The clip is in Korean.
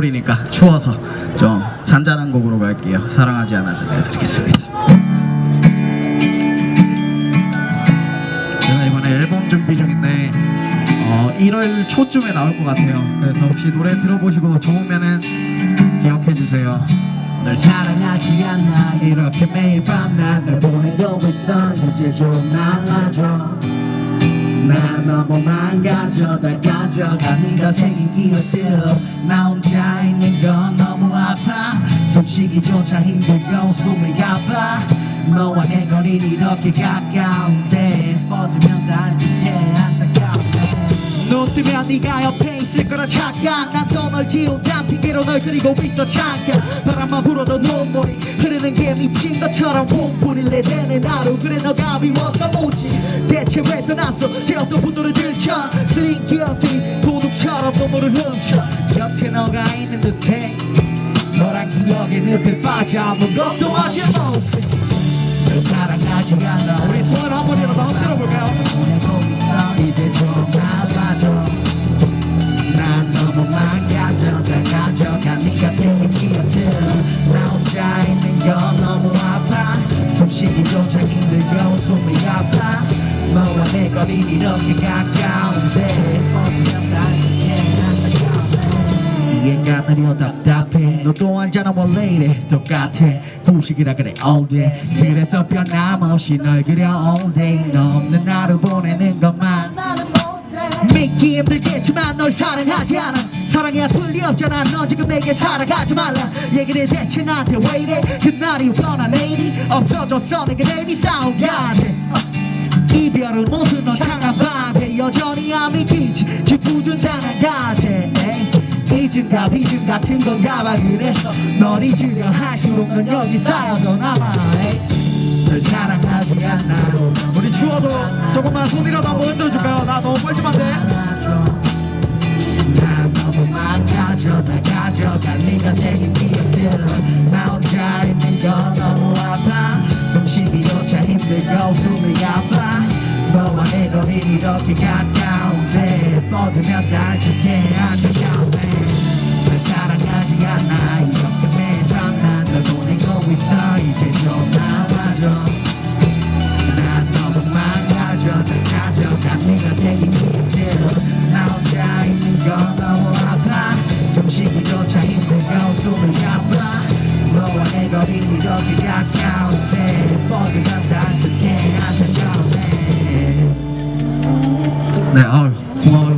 겨울이니까 추워서 좀 잔잔한 곡으로 갈게요. 사랑하지 않아 들려드리겠습니다. 제가 이번에 앨범 준비 중인데 어, 1월 초쯤에 나올 것 같아요. 그래서 혹시 노래 들어보시고 좋으면은 기억해 주세요. 널 사랑하지 않아 이렇게 매일 밤 난널 보내고 있어 이제 좀 나와줘 난 너무 망가져 날 가져가 네가 새긴 기억들 나 혼자 있는 건 너무 아파. 숨쉬기조차 힘들고 숨이 가빠 너와 내 거리는 이렇게 가까운데 네가 옆에 있을 거라 착각. 난 또 널 지운다 핑계로 널 그리고 있어 잠깐 바람만 불어도 눈물이 흐르는 게 미친 것처럼 웅분일래 되는 하루 그래 너가 미워서 뭐지? 대체 왜 떠났어? 제 어떤 분노를 들쳐 쓰린 기억들이 도둑처럼 눈물을 훔쳐. 곁에 너가 있는 듯해. 너란 기억에 늪에 빠져 아무것도 하지 못해 널 사랑하지 않아 우리 손을 한 번이라도 흔들어 볼까요? 보내고 있어 이제 좀 거리는 이렇게 가까운데 어디면 다르게 안타까운데 이 인간들이 답답해. 너도 알잖아 원래 이래 똑같아. 구식이라 그래 all day. 그래서 변함없이 널 그려 all day. 너 없는 하루 보내는 것만. 믿기 힘들겠지만 널 사랑하지 않아. 사랑해야 풀리 없잖아. 넌 지금 내게 살아가지 말라. 얘기를 대체 나한테 왜 이래? 그날이 변화 내일이 없어졌어. 내게 내미 싸움 같아 이별은 무슨 너 창한 밤에 여전히 안 믿기지. 짓궂은상한 같아 이쯤가 비쯤 같은 건가 봐 그래서 널 잊으려 할수록 넌 여기 쌓여도 남아. 널 사랑하지 않아. 우리 추워도 조금만 손이라도 한번 흔들어줄까요? 나 너무 뻘쭘한데. 망가져. 나 가져가 네가 새긴 기억들 나 혼자 있는 건 너무 아파. 숨쉬기조차 힘들고 숨이 아파 너와 내 거리는 이렇게 가까운데 뻗으면 닿을 듯해 안타까운데 널 사랑하지 않아. 이렇게 매일 밤난널 보내고 있어. 이제 좀 나와줘. 난 너무 망가져. 날 가져가. 네가 새긴 기억들 나 혼자 있는 건 너무 아파. 숨쉬기조차 힘들고 숨이 아파 너와 내 거리는 이렇게 가까운데 뻗으면 닿을 奶酪锅